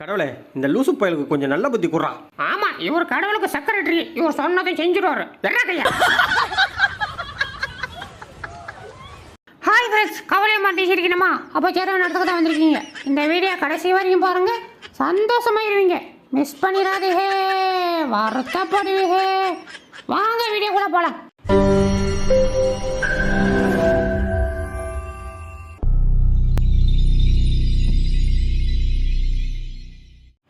கடவுளே இந்த லூசு பயலுக்கு கொஞ்சம் நல்ல புத்தி குடுறான் ஆமா இவர் கடவுளுக்கு செக்ரட்டரி இவர் சொன்னதை செஞ்சிருவாரு. கையா. ஹாய் ஃப்ரெண்ட்ஸ் கவலையை மாட்டி சிரிக்கணுமா அப்போ சேர நடத்துக்கு தான் வந்திருக்கீங்க. இந்த வீடியோ கடைசி வரைக்கும் பாருங்க. சந்தோஷமா இருவீங்க. மிஸ் பண்ணிடாதீங்க. வருத்தப்படுவீங்க. வாங்க வீடியோ கூட போலாம்.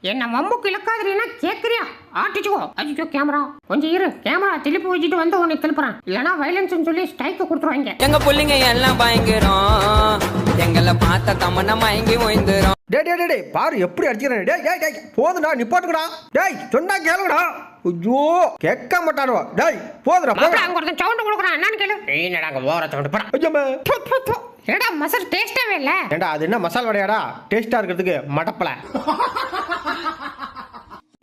என்ன வம்புக்கு இழக்காதுன்னா கேக்குறியா? ஆட்டிச்சுக்கோ. அடிச்சோ கேமரா. கொஞ்சம் இரு. கேமரா திருப்பி வச்சுட்டு வந்து உன்னை திருப்புறேன். இல்லைன்னா வயலன்ஸ்னு சொல்லி ஸ்ட்ரைக்கு கொடுத்துருவாங்க. எங்க புள்ளைங்க எல்லாம் பயங்கரம். எங்களை பார்த்த தமன மயங்கி ஓய்ந்துரும். டேய் டேய் டேய், டேய் பாரு எப்படி அடிச்சுக்கிறேன். டேய் டேய் டேய் போதுடா நிப்பாட்டுக்கடா டேய் சொன்னா கேளுங்கடா. ஐயோ கேட்க மாட்டானுவா டேய் போதுடா போதுடா. அங்க ஒருத்தன் சவுண்ட் கொடுக்குறான். என்னன்னு கேளு. ஏய் அங்க ஓர சவுண்ட் போடா. து. என்னடா மசால் டேஸ்டாவே இல்ல? ஏண்டா அது என்ன மசால் வடையாடா? டேஸ்டா இருக்கிறதுக்கு மடப்பல.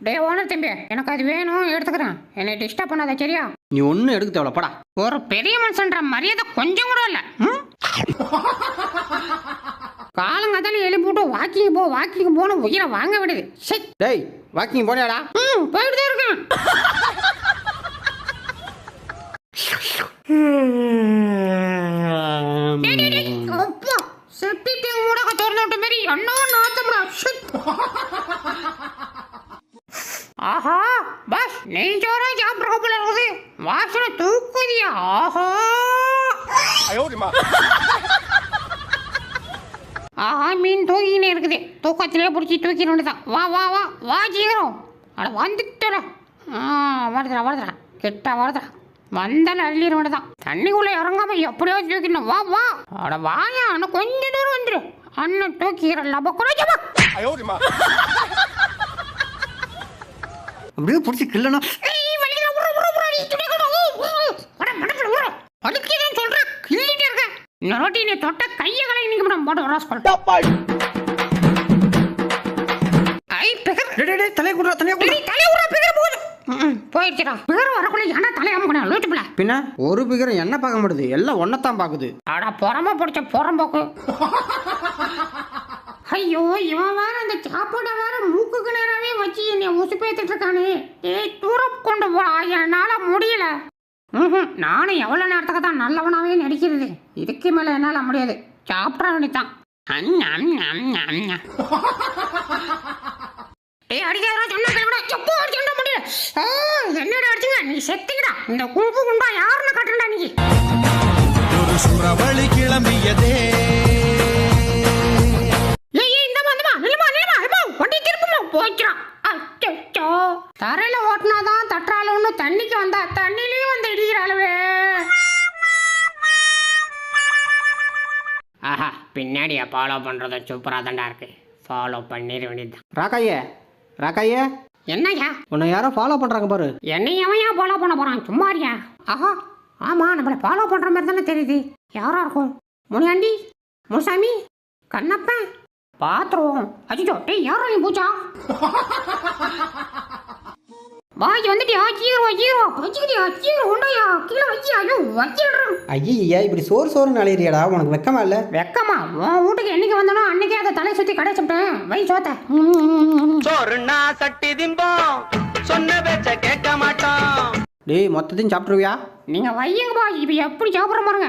டேய் ஓனர் தம்பி எனக்கு அது வேணும் எடுத்துக்கிறேன். என்னை டிஸ்டர்ப் பண்ணாத சரியா? நீ ஒன்றும் எடுக்க தேவையில்ல படா. ஒரு பெரிய மனுஷன்ற மரியாதை கொஞ்சம் கூட இல்ல? காலங்காத்தால எழுப்பி விட்டு வாக்கிங் போ வாக்கிங் போன்னு உயிரை வாங்க விடுது. சரி டேய் வாக்கிங் போனியாடா? ம் போயிட்டு தான் இருக்கேன் tank ஊடாக திறந்து விட்ட மாதிரி என்ன நாத்தம்டா. ஆஹா பாஸ் நெய் சோறா சாப்பிட்ற போல இருக்குது. வாசனை தூக்குதியா? ஆஹா. ஆஹா மீன் தூக்கினே இருக்குது. தூக்கத்திலே பிடிச்சி தூக்கினு தான் வா வா வா வா சீக்கிரம் அட வந்துட்டல ஆ வருதுடா வருதுடா. கிட்ட வருதுடா. வந்தால் அள்ளிட தான் தண்ணிக்குள்ளே இறங்காம எப்படியாவது தூக்கிடணும். வா வா. அட வாயா அண்ணன் கொஞ்ச தூரம் வந்துடு அண்ணன் தூக்கிற லப குறைச்சமா அப்படியே பிடிச்சி கிள்ளணும் ஏய் இந்த ரொட்டி நீ தொட்ட கையை கலை நீங்க மேடம் போட்டு ராஸ்கல் ஐ பிகர். டேய் டேய், தலையை குடுறா தலையை குடுறா டேய் தலை உர பிகர் போகுது. போயிடுச்சுடா. பிகர் வரக்குள்ள ஏன்டா தலையை அமுக்கணும் லூட்டு பிள்ளை பின்ன ஒரு பிகரம் என்ன பார்க்க மாட்டுது? எல்லாம் ஒன்னத்தான் பாக்குது அட பொறம்ப பிடிச்ச பொறம்போக்கு. ஐயோ இவன் வேற அந்த சாப்பாடை வேற மூக்குக்கு நேராவே வச்சு என்னை உசுப்பேத்திட்டு இருக்கானே. ஏய் தூரம் கொண்டு போ. என்னால முடியல. ம்ஹும், நானும் எவ்வளோ நேரத்துக்கு தான் நல்லவனாவே நடிக்கிறது? இதுக்கு மேலே என்னால் முடியாது. சாப்பிட வேண்டியதான் ஏய் அடிக்காதடா சொன்னா கேளுடா எப்போ அடிச்சுட முடியல ஆ, என்னடா அடிச்சுங்க? நீ செத்துக்கடா. இந்த கும்பு குண்டா யாருன்னு காட்டுறா நீ. ஒரு சுறவழி கிளம்பியதே. ஏய் ஏய் இந்த வந்தமா நில்லுமா நில்லுமா இப்போ வண்டி திருப்புமா போய்க்கிறா அச்சோ தரையில ஓட்டினாதான் தட்டுறாள் ஒன்று தண்ணிக்கு வந்தா தண்ணிலையும் பின்னாடியா ஃபாலோ பண்ணுறது சூப்பராக தான்டா இருக்கு. ஃபாலோ பண்ணிட வேண்டியதுதான். ராக்காயே ராக்காயே. என்னய்யா? உன்னை யாரோ ஃபாலோ பண்றாங்க பாரு. என்னை எவன் ஏன் ஃபாலோ பண்ண போறான்? சும்மாரியா ஆஹா ஆமா நம்மளை ஃபாலோ பண்ற மாதிரி தானே தெரியுது. யாரா இருக்கும்? முனியாண்டி? முசாமி கண்ணப்பன் பாத்துருவோம் அஜிஜோ டேய் யாரா நீ பூச்சா? பாய் வந்துட்டியா? சீக்கிரம் சீக்கிரம். வச்சுக்கிட்டியா சீக்கிரம் உண்டையா? கீழே வச்சு ஐயோ வச்சிடுறேன் ஐயா இப்படி சோறு சோறுன்னு அலையிறியாடா உனக்கு வெக்கமா இல்ல? வெக்கமா? உன் வீட்டுக்கு என்னைக்கு வந்தானோ அன்னைக்கே அதை தலை சுத்தி கடை சாப்பிட்டேன் வை சோத்த. சோறுனா சட்டி திம்போம் சொன்ன பேச்ச கேட்க மாட்டோம். டேய் மொத்தத்தையும் சாப்பிட்ருவியா நீங்க வையுங்க பாய் இப்ப எப்படி சாப்பிட்ற பாருங்க.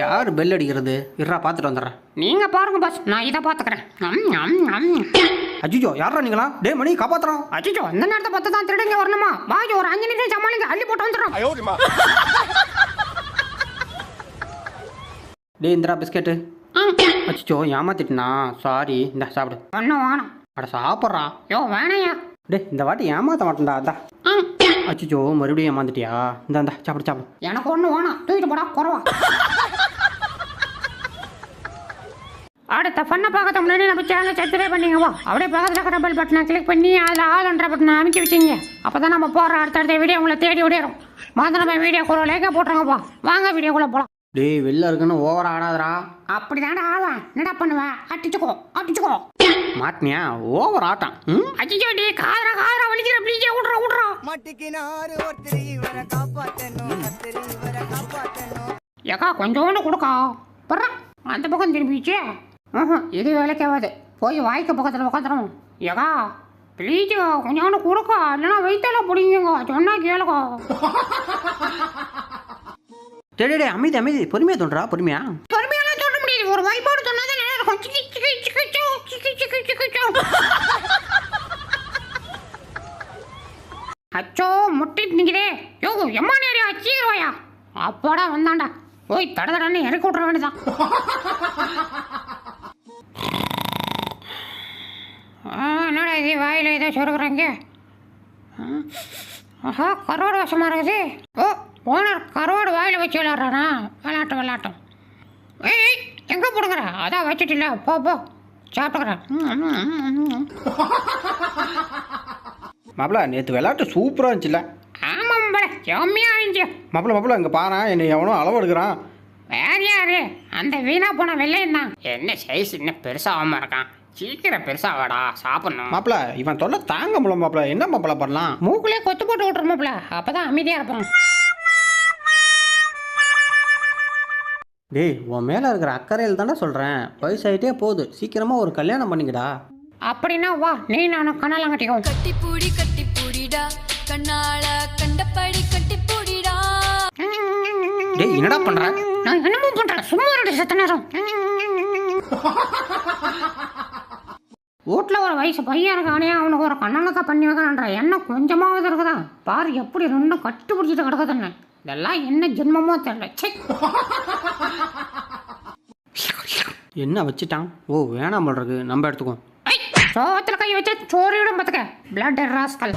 யார் பெல் அடிக்கிறது? இருடா பார்த்துட்டு வந்துடுறேன். நீங்க பாருங்க பாஸ் நான் இதை அம். அஜிஜோ யாரா நீங்களா? டேய் மணி காப்பாத்துறோம். அச்சோ இந்த நேரத்தை பார்த்து தான் திருடங்க வரணுமா? பாய் ஒரு அஞ்சு நிமிஷம் சமாளிங்க அள்ளி போட்டு வந்துடுறோம். டேய் இந்திரா பிஸ்கெட்டு. அச்சிச்சோ ஏமாத்திட்டனா? சாரி இந்த சாப்பிடு. ஒன்றும் வேணாம். அட சாப்பிட்றா. யோ வேணையா டேய் இந்த வாட்டி ஏமாத்த மாட்டேன்டா அதான் அச்சிச்சோ மறுபடியும் ஏமாந்துட்டியா? இந்த இந்தா சாப்பிடு சாப்பிடு. எனக்கு ஒன்றும் வேணாம். தூக்கிட்டு போடா குறவா. அடுத்த பண்ண பார்க்கறது முன்னாடி நம்ம சேனல் சப்ஸ்கிரைப் பண்ணிங்க வா. அப்படியே பக்கத்தில் இருக்கிற பெல் பட்டனை கிளிக் பண்ணி அதில் ஆளுன்ற பட்டனை அமைக்க வச்சிங்க. அப்போ தான் நம்ம போகிற அடுத்தடுத்த வீடியோ உங்களை தேடி ஓடிடும் மாதிரி நம்ம வீடியோ கூட லேக்காக போட்டுருங்கப்பா வாங்க வீடியோக்குள்ளே போகலாம் டேய் வெளில இருக்குன்னு ஓவரா ஆடாதடா. அப்படி தாண்டா ஆவேன் என்னடா பண்ணுவேன் அடிச்சுக்கோ அடிச்சுக்கோ. மாட்டினியா? ஓவர் ஆட்டம் ம்? அச்சிச்சோ டே காதரா காதரா வலிக்கிற ப்ளீஜே விட்றா விட்றா. மாட்டிக்கினாரு ஒருத்தர் இவரை காப்பாத்தணும். கத்திரி இவரை காப்பாத்தணும். ஏக்கா கொஞ்சோண்டு கொடுக்கா. பர்றா அந்த பக்கம் திரும்பிச்சே ஆஹா இது வேலைக்கு ஆகாது போய் வாய்க்க பக்கத்தில் உட்காந்துரும் ஏகா ப்ளீஸ் கொஞ்சோண்டு கொடுக்கா. இல்லைன்னா வயிற்றுல பிடிங்குங்க சொன்னா கேளுக்கா. டேய் டேய், அமைதி அமைதி. பொறுமையாக தோன்றா பொறுமையா? பொறுமையெல்லாம் சொல்ல முடியாது. ஒரு வாய்ப்போடு சொன்னா தான் நல்லா இருக்கும். சிக்கி சிக்கி சிக்கி சிக்கி சிக்கி சிக்கி அச்சோ முட்டிட்டு நிக்கிறே யோ எம்மா நேரியா சீக்கிரவாயா அப்பாடா வந்தாண்டா ஓய் தட தடன்னு இறக்கி விட்ற வேண்டியதான் ஆ, என்னடா இது? வாயில் ஏதோ சொருக்குறாங்க ஆஹா கரோட வசமாக இருக்குது. ஓ ஓனர் கருவாடு வாயில் வச்சு விளாட்றானா விளாட்டும் விளாட்டும் ஏய் எங்கே போடுங்கிற? அதான் வச்சுட்டில்ல. போ போ. சாப்பிட்டுக்கிறேன். மாப்பிள நேற்று விளையாட்டு சூப்பராக இருந்துச்சுல்ல. ஆமாம் பட செம்மையாக இருந்துச்சு. மாப்பிள மாப்பிள இங்கே பாரு என்னை எவனோ அளவு எடுக்கிறான் வேற யாரு? அந்த வீணா போன வெள்ளையன் தான். என்ன சைஸ் இன்னும் பெருசாகாம இருக்கான். சீக்கிரம் பெருசாவாடா சாப்பிடணும். மாப்பிள இவன் தொல்லை தாங்க முடியல மாப்பிள. என்ன மாப்பிள பண்ணலாம்? மூக்குலயே கொத்து போட்டு விட்டுருமாப்ல அப்பதான் அமைதியா இருப்போம் டேய் உன் மேலே இருக்கிற அக்கறையில் தானே சொல்கிறேன் வயசாயிட்டே போகுது. சீக்கிரமாக ஒரு கல்யாணம் பண்ணிக்கடா. அப்படின்னா வா நீ நானும் கண்ணெல்லாம் கட்டிக்கோ கட்டிப்பூடி கட்டிப்பூடிடா. கண்ணால கண்டபடி கட்டிப்பூடிடா. டேய் என்னடா பண்ணுற நான் என்னமோ பண்றேன் சும்மா ரெண்டு செத்த நேரம். வீட்டில் ஒரு வயசு பையன் இருக்கானே அவனுக்கு ஒரு கண்ணனக்கா பண்ணி வைக்கிறான்ற என்ன கொஞ்சமாவது இருக்குதா? பாரு எப்படி ரெண்டும் கட்டி பிடிச்சிட்டு கிடக்குதுன்னு. இதெல்லாம் என்ன ஜென்மமோ தெரியல. சே என்ன வச்சுட்டான்? ஓ வேணாம் இருக்கு. நம்ம எடுத்துக்குவோம் சோத்துல கை வச்சு சோறியிடும் பார்த்துக்க. பிளட் ராஸ்கல்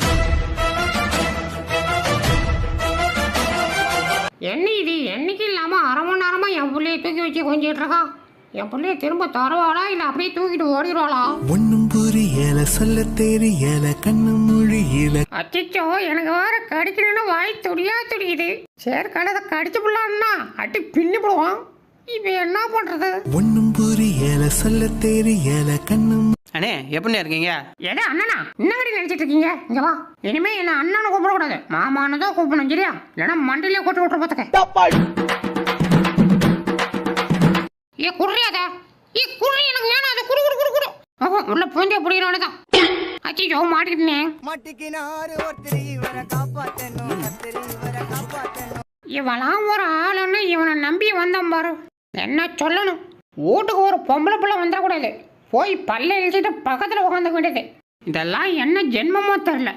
என்ன இது? என்னைக்கு இல்லாம அரை மணி நேரமா என் பிள்ளைய தூக்கி வச்சு கொஞ்சிட்டு இருக்கா? என் பிள்ளைய திரும்ப தருவாளா? இல்ல அப்படியே தூக்கிட்டு ஓடிடுவாளா? ஒன்னும் புரியல சொல்ல தெரியல கண்ணு மொழியில. அச்சோ எனக்கு வேற கடிக்கணும்னு வாய் துடியா துடிக்குது. சரி கடதை கடிச்சு போடலான்னா அட்டி பின்னி போடுவான் இப்போ என்ன பண்றது? ஒன்னும் புரியல சொல்ல தெரியல கண்ணு அண்ணே எப்படி இருக்கீங்க? எடா அண்ணனா என்னங்கடி நினைச்சிட்டு இருக்கீங்க? இங்க வா. இனிமே என்ன அண்ணனை கூப்பிடக்கூடாது. மாமான்னு தான் கூப்பிடணும் சரியா? இல்லைன்னா மண்டியிலே கொட்டு விட்டுற பார்த்துக்க ஏ குடுறியாத ஏ குடுறி எனக்கு வேணாம் அதை குடு குடு குடு குடு. ஆஹா உள்ள பூந்தியா பிடிக்கிறவனே தான் அச்சோ மாட்டிக்கிட்டேன். மாட்டிக்கினாரு ஒருத்தர் இவரை காப்பாத்தணும் இவெல்லாம் ஒரு ஆளுன்னு இவனை நம்பி வந்தான் பாரு. என்ன சொல்லணும்? வீட்டுக்கு ஒரு பொம்பளை பிள்ளை வந்துடக்கூடாது. போய் பல்ல இழிச்சிட்டு பக்கத்தில் உட்காந்து வேண்டியது. இதெல்லாம் என்ன ஜென்மமோ தெரில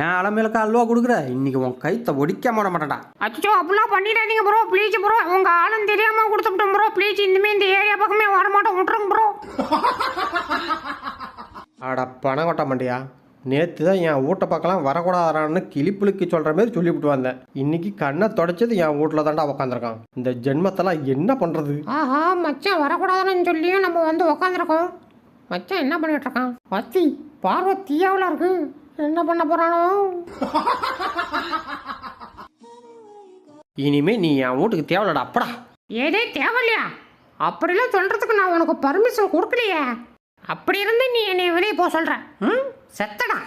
ஏன் அலமேலுக்கு அல்வா கொடுக்குற? இன்னைக்கு உன் கைத்தை ஒடிக்க மாட மாட்டேன்டா. அச்சோ அப்படிலாம் பண்ணிடாதீங்க ப்ரோ ப்ளீஸ் ப்ரோ உங்க ஆளும் தெரியாம கொடுத்துட்டோம் ப்ரோ ப்ளீஸ் இனிமே இந்த ஏரியா பக்கமே வரமாட்டோம் விட்டுருங்க ப்ரோ அட பணம் கொட்ட மாட்டியா? நேற்று தான் என் வீட்டை பக்கம்லாம் வரக்கூடாதான்னு கிளிப்புளுக்கு சொல்கிற மாதிரி சொல்லிவிட்டு வந்தேன். இன்னைக்கு கண்ணை தொடச்சது என் வீட்டில் தாண்டா உக்காந்துருக்கான். இந்த ஜென்மத்தெல்லாம் என்ன பண்ணுறது ஆஹா மச்சான் வரக்கூடாதுன்னு சொல்லியும் நம்ம வந்து உக்காந்துருக்கோம். மச்சான் என்ன பண்ணிட்டு இருக்கான் பத்தி பார்வை தீயாவில் இருக்கு. என்ன பண்ண போறானோ? இனிமே நீ என் வீட்டுக்கு தேவையில்லடா அப்படா ஏதே தேவையில்லையா? அப்படிலாம் சொல்றதுக்கு நான் உனக்கு பர்மிஷன் கொடுக்கலையே. அப்படி இருந்து நீ என்னை வெளியே போக சொல்ற. ம்? செத்தடா.